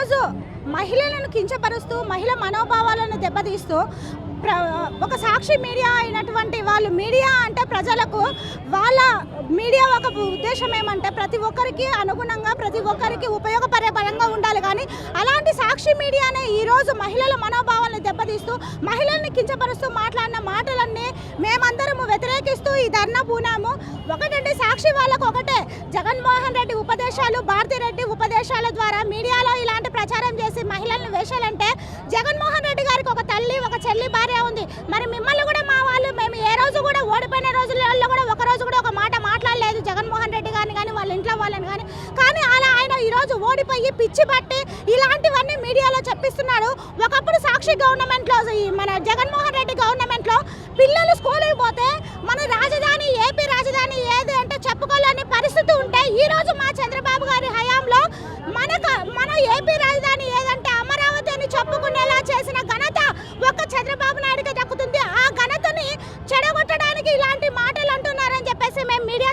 ఈరోజు మహిళలను కించపరుస్తూ మహిళ మనోభావాలను దెబ్బతీస్తూ ప్ర ఒక సాక్షి మీడియా అయినటువంటి వాళ్ళు మీడియా అంటే ప్రజలకు వాళ్ళ మీడియా ఒక ఉద్దేశం ఏమంటే ప్రతి ఒక్కరికి అనుగుణంగా ప్రతి ఒక్కరికి ఉపయోగపడే పరంగా ఉండాలి. కానీ అలాంటి సాక్షి మీడియానే ఈరోజు మహిళల మనోభావాలను దెబ్బతీస్తూ మహిళల్ని కించపరుస్తూ మాట్లాడిన మాటలన్నీ మేమందరము వ్యతిరేకిస్తూ ఈ ధర్నా పూనాము. ఒకటంటే సాక్షి వాళ్ళకు ఒకటే. జగన్మోహన్ రెడ్డి ఉపదేశాలు భారతిరెడ్డి ఉపదేశాల ద్వారా మీడియాలో ఇలాంటి ప్రచారం చేసి మహిళలను వేశాలంటే జగన్మోహన్ రెడ్డి గారికి ఒక తల్లి ఒక చెల్లి భార్య ఉంది. మరి మిమ్మల్ని కూడా మా వాళ్ళు మేము ఏ రోజు కూడా ఓడిపోయిన రోజులలో కూడా ఒక రోజు కూడా ఒక మాట మాట్లాడలేదు జగన్మోహన్ రెడ్డి గారిని కానీ వాళ్ళ ఇంట్లో వాళ్ళని కానీ. కానీ అలా ఆయన ఈరోజు ఓడిపోయి పిచ్చి పట్టి ఇలాంటివన్నీ మీడియాలో చెప్పిస్తున్నాడు. ఒకప్పుడు సాక్షి గవర్నమెంట్లో ఈ మన జగన్మోహన్ రెడ్డి గవర్నమెంట్లో పిల్లలు ఈ రోజు మా చంద్రబాబు గారి హయాంలో మన మన ఏపీ రాజధాని ఏదంటే అమరావతి అని చెప్పుకునేలా చేసిన ఘనత ఒక్క చంద్రబాబు నాయుడుకి దక్కుతుంది. ఆ ఘనతని చెడగొట్టడానికి ఇలాంటి మాటలు అంటున్నారని చెప్పేసి మేము మీడియా